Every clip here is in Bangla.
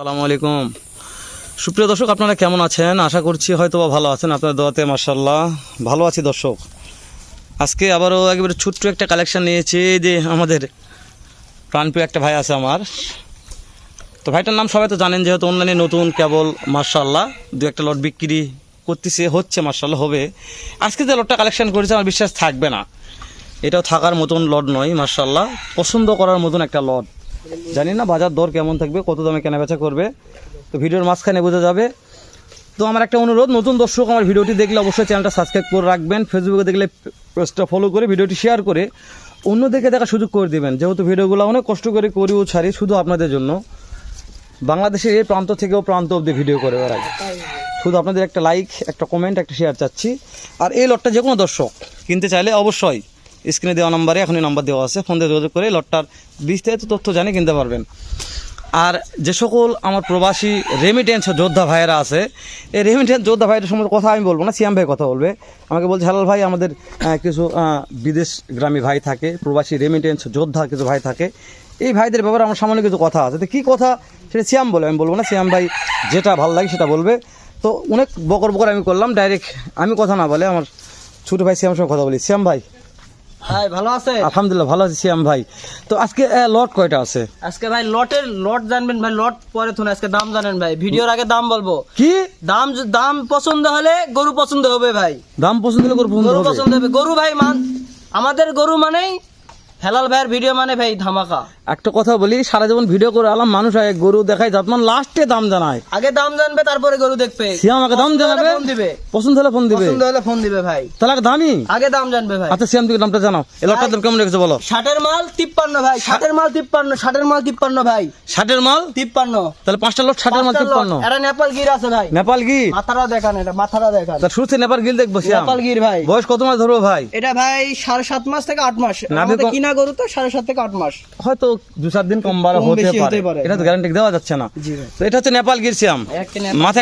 আসসালামু আলাইকুম। সুপ্রিয় দর্শক, আপনারা কেমন আছেন? আশা করছি হয়তো বা ভালো আছেন। আপনার দোয়াতে মার্শাল্লাহ ভালো আছি দর্শক। আজকে আবারও একেবারে ছোট্ট একটা কালেকশান নিয়েছি। যে আমাদের প্রাণপ্রিয় একটা ভাই আছে আমার। তো ভাইটার নাম সবাই তো জানেন, যেহেতু অনলাইনে নতুন, কেবল মার্শাল্লাহ দু একটা লট বিক্রি করতেছে, হচ্ছে মার্শাল্লাহ হবে। আজকে যে লটটা কালেকশান করেছে, আমার বিশ্বাস থাকবে না। এটাও থাকার মতন লট নয় মার্শাল্লাহ পছন্দ করার মতন একটা লট জানি না বাজার দর কেমন থাকবে, কত দামে কেনাবেচা করবে। তো ভিডিওর মাঝখানে বোঝা যাবে। তো আমার একটা অনুরোধ, নতুন দর্শক আমার ভিডিওটি দেখলে অবশ্যই চ্যানেলটা সাবস্ক্রাইব করে রাখবেন। ফেসবুকে দেখলে পেজটা ফলো করে ভিডিওটি শেয়ার করে অন্যদেরকে দেখা সুযোগ করে দিবেন। যেহেতু ভিডিওগুলো অনেক কষ্ট করে করি ও ছাড়ি শুধু আপনাদের জন্য। বাংলাদেশের এই প্রান্ত থেকেও প্রান্ত অবধি ভিডিও করে বেড়াই শুধু আপনাদের একটা লাইক একটা কমেন্ট একটা শেয়ার চাচ্ছি। আর এই লটটা যে কোনো দর্শক কিনতে চাইলে অবশ্যই স্ক্রিনে দেওয়া নাম্বারে, এখনই নাম্বার দেওয়া আছে। ফোন দিয়ে যোগাযোগ করে লটটার বিস্তারিত তথ্য জানিয়ে কিনতে পারবেন। আর যে সকল আমার প্রবাসী রেমিটেন্স যোদ্ধা ভাইয়েরা আছে, এই রেমিটেন্স যোদ্ধা ভাইয়ের সম্বন্ধে কথা আমি বলব না, সিয়াম ভাই কথা বলবে। আমাকে বলছে, হালাল ভাই, আমাদের কিছু বিদেশ গ্রামী ভাই থাকে, প্রবাসী রেমিটেন্স যোদ্ধা কিছু ভাই থাকে। এই ভাইদের ব্যাপারে আমার সামান্য কিছু কথা আছে। তো কী কথা সেটা সিয়াম বলে, আমি বলব না। সিয়াম ভাই যেটা ভালো লাগে সেটা বলবে। তো অনেক বকর বকর আমি করলাম ডাইরেক্ট আমি কথা না বলে আমার ছোটো ভাই সিয়াম সঙ্গে কথা বলি। সিয়াম ভাই। ভাই ভালো আছে? আলহামদুলিল্লাহ ভালো আছি ভাই। তো আজকে লট কয়টা আছে? আজকে ভাই লটের লট জানবেন ভাই লট পরে থুন আজকে দাম জানেন ভাই। ভিডিওর আগে দাম বলব। কি? দাম দাম পছন্দ হলে গরু পছন্দ হবে ভাই। দাম পছন্দ হলে পছন্দ গরু হবে। পছন্দ হবে। গরু ভাই মান আমাদের গরু মানেই হেলাল ভাইয়ের ভিডিও মানে ভাই ধামাকা। একটা কথা বলি সারা জীবন ভিডিও করে আলাম মানুষ আগে গরু দেখায় যতমান লাস্টে দাম জানায়। আগে দাম জানবে তারপরে গরু দেখবে। সে আমাকে দাম জানাবে? ফোন দিবে। পছন্দ হলে ফোন দিবে? পছন্দ হলে ফোন দিবে ভাই। তাহলে আগে দামি? আগে দাম জানবে ভাই। আচ্ছা সিয়াম তুমি দামটা জানাও। এই লটটার দাম কেমন রেখেছো বলো? ষাটের মাল তিপ্পান্ন ভাই ষাটের মাল তিপ্পান্ন ষাটের মাল তিপ্পান্ন ভাই। ষাটের মাল? তিপ্পান্ন। তাহলে পাঁচটা লট ষাটের মাল পাঁচটা লট। তিপ্পান্ন। এটা নেপাল গির আছে ভাই। নেপাল কি মাথাটা দেখান এটা মাথাটা দেখান। তার শুরুতে নেপাল গিল দেখব সিয়াম নেপাল গির ভাই। বয়স কত মাস ধরবো ভাই? এটা ভাই সাড়ে সাত মাস থেকে আট মাস। নাভি আমাদের কম- কিনা গরু তো সাড়ে সাত থেকে আট মাস। হয়তো দু চার দিন কম বারো হতে পারে। এটা তো গ্যারান্টি দেওয়া যাচ্ছে না। তো এটা হচ্ছে নেপাল গির সিয়াম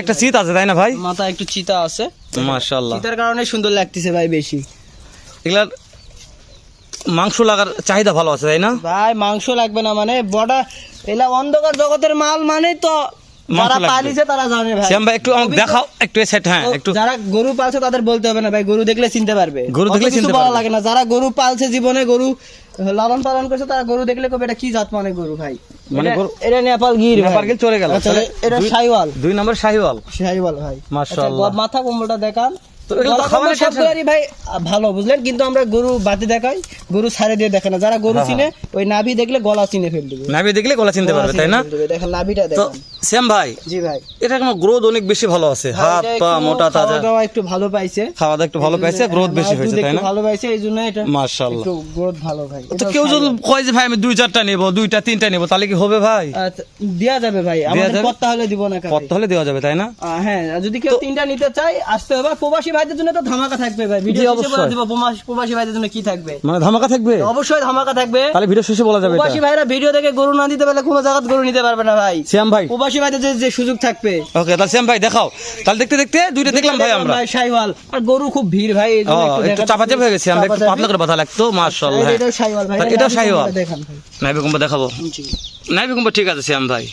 একটা শীত আছে তাই না ভাই? মাথা একটু চিতা আছে। মাশাল্লাহ চিতার কারণে সুন্দর লাগতেছে ভাই বেশি। এগুলার মাংস লাগার চাহিদা ভালো আছে তাই না? ভাই মাংস লাগবে না মানে বড়া এলা অন্ধকার জগতের মাল মানে তো যারা পালিছে তারা জানে ভাই। শ্যাম ভাই একটু আমাকে দেখাও একটু সেট হ্যাঁ একটু যারা গরু পালছে তাদের বলতে হবে না ভাই গরু দেখলে চিনতে পারবে। গরু দেখলে চিনতে পারবে। লাগে না। যারা গরু পালছে জীবনে গরু লালন পালন করছে তারা গরু দেখলে কবে এটা কি জাত মানে গরু ভাই? মানে এটা- গরু- নেপাল গির নেপাল গির চলে গেল। আচ্ছা, এটা দুই- দুই নম্বর ভাই। মাশাআল্লাহ। আচ্ছা, মাথা কম্বলটা দেখান। ভাই ভালো বুঝলেন? কিন্তু আমরা গরু বাতি দেখাই গরু ছাড়ে দিয়ে দেখে না। যারা গরু হ্যাঁ, চিনে ওই নাভি দেখলে গলা চিনে ফেল দিবে নাভি দেখলে গলা চিনতে পারবে তাই না? দেখেন নাভিটা দেখেন। শ্যাম ভাই জি ভাই। এটা কোনো গ্রোথ অনেক বেশি ভালো আছে? হাত পা মোটা তাজা। খাওয়া একটু ভালো পাইছে। খাওয়া দাওয়া একটু ভালো পাইছে গ্রোথ বেশি হয়েছে তাই না? ভালো পাইছে এই জন্য এটা মাশাআল্লাহ। একটু গ্রোথ ভালো ভাই। তো কেউ যদি কয় যে ভাই আমি দুই চারটা নেব দুইটা তিনটা নেব তাহলে কি হবে ভাই? দেয়া যাবে ভাই। আমাদের? কত হলে দিব না কত হলে দেওয়া যাবে তাই না? হ্যাঁ যদি কেউ তিনটা নিতে চায় আসতে হবে প্রবাসী ভাইদের জন্য তো ধামাকা থাকবে ভাই। ভিডিও শেষে বলে। দিব প্রবাসী- ভাইদের জন্য কি থাকবে? মানে ধামাকা থাকবে? অবশ্যই ধামাকা থাকবে। তাহলে ভিডিও শেষে বলা যাবে প্রবাসী ভাইরা ভিডিও দেখে গরু না দিতে পারলে কোনো জায়গা গরু নিতে পারবে না ভাই। শ্যাম ভাই। প্রবাসী ভাইদের যে- সুযোগ থাকবে। ওকে তাহলে শ্যাম ভাই দেখাও। তাহলে দেখতে দেখতে দুইটা দেখলাম ভাই আমরা। সাইওয়াল। আর গরু খুব ভিড় ভাই একটু। চাপা চাপ হয়ে গেছে আমরা একটু পাতলা করে কথা লাগতো মাশাআল্লাহ। এটাও সাইওয়াল ভাই তাহলে এটাও সাইওয়াল। দেখান ভাই। নাইবে দেখাবো। নাইবে কুম্ভ ঠিক আছে শ্যাম ভাই।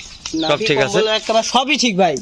সব ঠিক আছে। সবই ঠিক ভাই।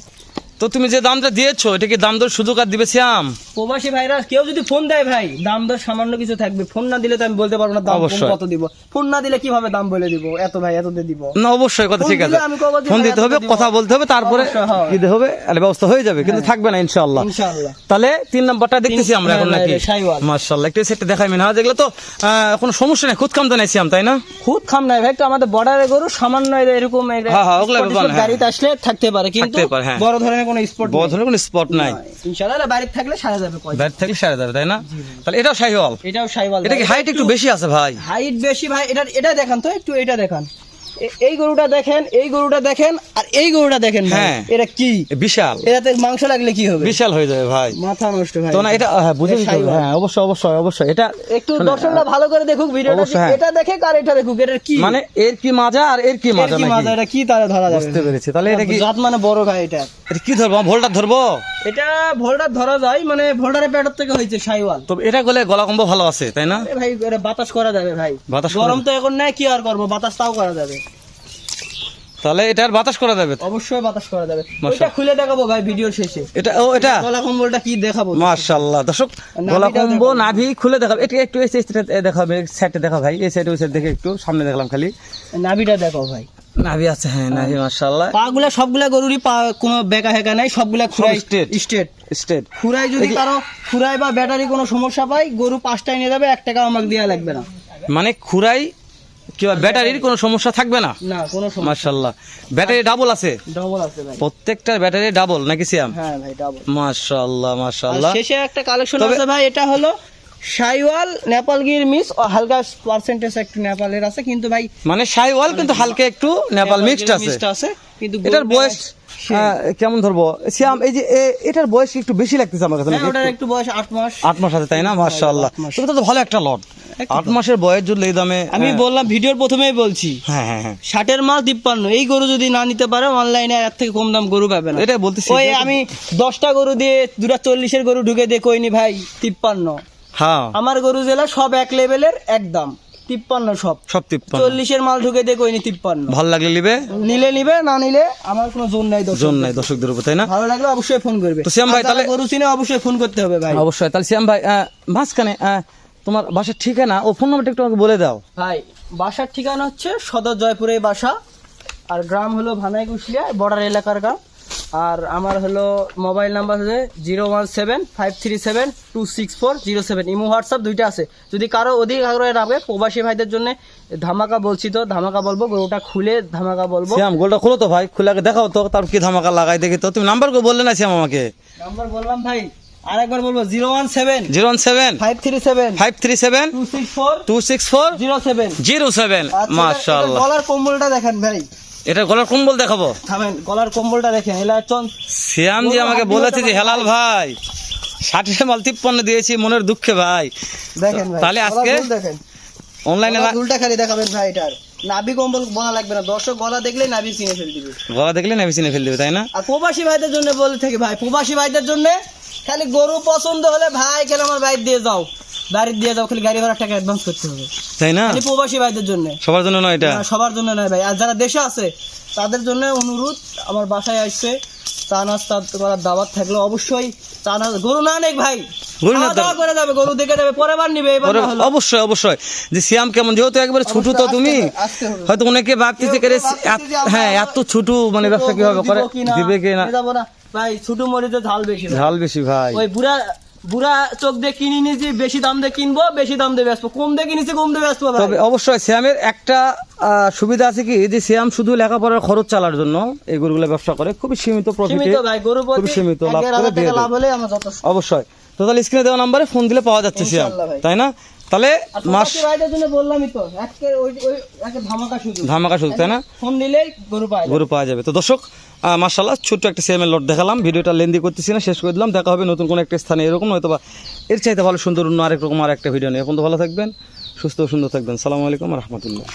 তো তুমি যে দামটা দিয়েছ এটা কি দাম দর সুযোগ আর দিবে শ্যাম প্রবাসী ভাইরা কেউ যদি ফোন দেয় ভাই দাম দর সামান্য কিছু থাকবে ফোন না দিলে তো আমি বলতে পারব না দাম অবশ্যই। কত দিব ফোন না দিলে কীভাবে দাম বলে দিব এত ভাই এত দিয়ে দিব না অবশ্যই কথা ফোন ঠিক আছে দিলে আমি কবর দিব, ফোন দিতে হবে এত দিব। কথা বলতে হবে তারপরে অবশ্যই, হ্যাঁ। দিতে হবে আরে ব্যবস্থা হয়ে যাবে কিন্তু থাকবে না ইনশাআল্লাহ ইনশাআল্লাহ তাহলে তিন নাম্বারটা দেখতেছি আমরা এখন হ্যাঁ, নাকি হ্যাঁ, সাইওয়াল। মাশাআল্লাহ একটু সেটা দেখাই মিনা যেগুলো তো আহ, কোনো সমস্যা নেই খুদ কাম তো নাই শ্যাম তাই না খুদ খাম নাই ভাই তো আমাদের বর্ডারে গরু সামান্য এরকম একটা হ্যাঁ, হ্যাঁ, ওগুলো হ্যাঁ। গাড়িতে আসলে থাকতে পারে কিন্তু থাকতে পারে, হ্যাঁ। বড় ধরনের কোনো স্পট বড় কোনো স্পট নাই। ইনশাআল্লাহ বাইরে থাকলে সারা যাবে বাইরে থাকলে সারা যাবে তাই না? তাহলে এটাও শাহিওয়াল এটাও এটা কি হাইট একটু বেশি আছে ভাই? হাইট বেশি ভাই। এটা এটা দেখান তো একটু এটা দেখান। এই গরুটা দেখেন এই গরুটা দেখেন আর এই গরুটা দেখেন হ্যাঁ। এটা কি? বিশাল। এটাতে মাংস লাগলে কি হবে? বিশাল হয়ে যাবে ভাই। মাথা নষ্ট ভাই। তো না এটা হ্যাঁ বুঝে। হ্যাঁ অবশ্যই অবশ্যই অবশ্যই। এটা একটু দর্শকরা ভালো করে দেখুক ভিডিওটা হ্যাঁ। এটা দেখে আর এটা দেখুক এটা কি? মানে এর কি মাজা আর এর কি এর মাজা কি নাকি? মাজা এটা কি তাহলে ধরা যাবে? বুঝতে পেরেছি। তাহলে এটা কি জাত মানে বড় ভাই এটা। এটা কি ধরবো? ভোল্টা ধরবো? এটা ভোল্ডার ধরা যায় মানে ভোল্ডারের প্যাটার থেকে হয়েছে সাইওয়াল। তো এটা গলে গলা কম্বো ভালো আছে তাই না? ভাই এটা বাতাস করা যাবে ভাই। বাতাস গরম তো এখন নাই কি আর করব? বাতাস তাও করা যাবে। তাহলে এটার বাতাস করা যাবে? অবশ্যই বাতাস করা যাবে। ওইটা খুলে দেখাবো ভাই ভিডিওর শেষে। এটা ও এটা? গলা কম্বলটা কি দেখাবো? মাশাআল্লাহ। দর্শক গলা কম্বো নাভি খুলে দেখাবে। এটা একটু এই সাইডটা দেখাবে সাইডটা দেখা ভাই। এই সাইড ওই সাইড দেখে একটু সামনে দেখলাম খালি। নাভিটা দেখো ভাই। নাভি আছে হ্যাঁ নাভি মাশাআল্লাহ। সবগুলা গরুরই পা কোনো বেকা হেকা নাই সবগুলা খুরাই straight। স্টেট স্টেট খুরাই যদি কারও খুরাই বা ব্যাটারি কোনো সমস্যা পায় গরু পাঁচটায় নিয়ে যাবে এক টাকা আমাকে দেওয়া লাগবে না। মানে খুরাই কিংবা ব্যাটারির কোনো সমস্যা থাকবে না? না কোনো সমস্যা। মাশাআল্লাহ। ব্যাটারি ডাবল আছে? ডবল আছে ভাই। প্রত্যেকটার ব্যাটারি ডাবল নাকি সিয়াম? হ্যাঁ ভাই ডাবল মাশাআল্লাহ মাশাআল্লাহ। শেষে একটা কালেকশন আছে ভাই এটা হলো সাইওয়াল নেপালগির মিস হালকা পার্সেন্টেজ একটু নেপালের আছে কিন্তু ভাই মানে শাইওয়াল কিন্তু হালকা একটু নেপাল মিক্সড আছে। আছে কিন্তু এটার বয়স কেমন ধরবো? সিয়াম এই যে এটার বয়স একটু বেশি লাগতেছে আমার কাছে হ্যাঁ, ওটার একটু? বয়স আট মাস। আট মাস আছে তাই না? মাশাআল্লাহ। আট তো ভালো একটা লট আট মাসের বয়স জুড়লে এই দামে আমি হ্যাঁ, বললাম ভিডিওর প্রথমেই বলছি। হ্যাঁ হ্যাঁ হ্যাঁ। ষাটের মাস তিপ্পান্ন এই গরু যদি না নিতে পারে অনলাইনে এর থেকে কম দাম গরু পাবে না। এটাই বলতেছি ওই আমি দশটা গরু দিয়ে দুটা চল্লিশের গরু ঢুকে দিয়ে কইনি ভাই তিপ্পান্ন। হ্যাঁ। আমার গরু জেলা সব এক লেভেলের একদম তিপ্পান্ন সব। সব তিপ্পান্ন। চল্লিশের মাল ঢুকে দিয়ে কইনি তিপ্পান্ন। ভালো লাগলে নিবে? নিলে নিবে না নিলে আমার কোনো জোন নাই দর্শক জন নাই দর্শকদের উপর তাই না? ভালো লাগলে অবশ্যই ফোন করবে। তো শ্যাম ভাই, তাহলে- গরু চিনে অবশ্যই ফোন করতে হবে ভাই। অবশ্যই তাহলে সিয়াম ভাই মাঝখানে তোমার বাসার ঠিকানা ও ফোন নাম্বারটা একটু আমাকে বলে দাও। ভাই বাসার ঠিকানা হচ্ছে সদর জয়পুরে বাসা আর গ্রাম হলো ভানাই কুশলিয়া বর্ডার এলাকার গ্রাম। আর আমার হলো মোবাইল নাম্বার হচ্ছে zero one seven five three seven two six four zero seven. Imo WhatsApp দুইটা আছে। যদি কারও অধিক আগ্রহ রাখবে প্রবাসী ভাইদের জন্য ধামাকা বলছি তো ধামাকা বলব ওটা খুলে ধামাকা বলব। সিয়াম গোলটা খুলো তো ভাই খুলে আগে দেখাও তো তার কি ধামাকা লাগাই দেখি তো। তুমি নাম্বার বললে না সিয়াম আমাকে? নাম্বার বললাম ভাই আরেকবার বলব zero one seven zero one seven five three seven five three seven two six four two six four zero seven. Zero seven মাশাআল্লাহ। গলার কম্বলটা দেখেন ভাই। এটা গলার কম্বল দেখাবো। থামেন গলার কম্বলটা দেখেন এলা শ্যাম জি আমাকে বলেছে যে হেলাল ভাই ষাটের মাল তিপ্পান্ন দিয়েছি মনের দুঃখে ভাই। দেখেন ভাই তাহলে আজকে দেখেন। অনলাইনে দুলটা খালি দেখাবেন ভাই এটার। নাভি কম্বল বলা লাগবে না দর্শক গলা দেখলে নাভি চিনে ফেল দিবে। গলা দেখলে নেভি চিনে ফেল দেবে তাই না? আর প্রবাসী ভাইদের জন্য বলে থাকি ভাই প্রবাসী ভাইদের জন্য খালি গরু পছন্দ হলে ভাই খেলে আমার বাইর দিয়ে যাও? দিয়ে যাও খালি গাড়ি টাকা অ্যাডভান্স করতে হবে। তাই না? প্রবাসী ভাইদের জন্য। সবার জন্য নয় এটা? না, সবার জন্য নয় ভাই। আর যারা দেশে আছে তাদের জন্য অনুরোধ আমার বাসায় আসছে চা নাস্তা করার দাওয়াত থাকলে অবশ্যই চা নাস্তা গরু না ভাই। গরু না খাওয়া দাওয়া করে যাবে গরু দেখে যাবে পরের বার নিবে এবার পরে- হলো অবশ্যই অবশ্যই। যে সিয়াম কেমন? যেহেতু একবারে ছোট তো অবশ্যই তুমি আসতে হবে, আসতে হবে। হয়তো অনেকে ভাবতেছে কেউ কেউ ভাবতেছে এত- যে আমরা- হ্যাঁ এত ছোট মানে ব্যবসা কীভাবে করে? দিবে কি না? নিয়ে যাব না। ভাই ছোট মরিচে ঝাল বেশি ভাই। ঝাল বেশি ভাই। ওই বুড়া বুড়া চোখ দিয়ে কিনে বেশি দাম দিয়ে কিনবো বেশি দাম দিয়ে ব্যস্ত কম দিয়ে কিনেছি কম দিয়ে ব্যস্ত তবে অবশ্যই শ্যামের একটা সুবিধা আছে কি যে শ্যাম শুধু লেখাপড়ার খরচ চালার জন্য এই গরুগুলো ব্যবসা করে খুবই সীমিত প্রফিটে সীমিত ভাই গরু খুবই সীমিত লাভ করে অবশ্যই। তো তাহলে স্ক্রিনে দেওয়া নাম্বারে ফোন দিলে পাওয়া যাচ্ছে শ্যাম তাই না? তাহলে মাস বললামই তো শুধু ধামাকা শুধু তাই না? ফোন দিলেই গরু পাওয়া গরু পাওয়া যাবে। তো দর্শক মার্শাল্লাহ ছোট্ট একটা সিএমএল লট দেখালাম। ভিডিওটা লেন্দি করতেছি না শেষ করে দিলাম। দেখা হবে নতুন কোনো একটা স্থানে এরকম হয়তো বা এর চাইতে ভালো সুন্দর অন্য আরেক রকম আর একটা ভিডিও নিয়ে। এখন তো ভালো থাকবেন সুস্থ সুন্দর থাকবেন। সালামু আলাইকুম রহমতুল্লাহ।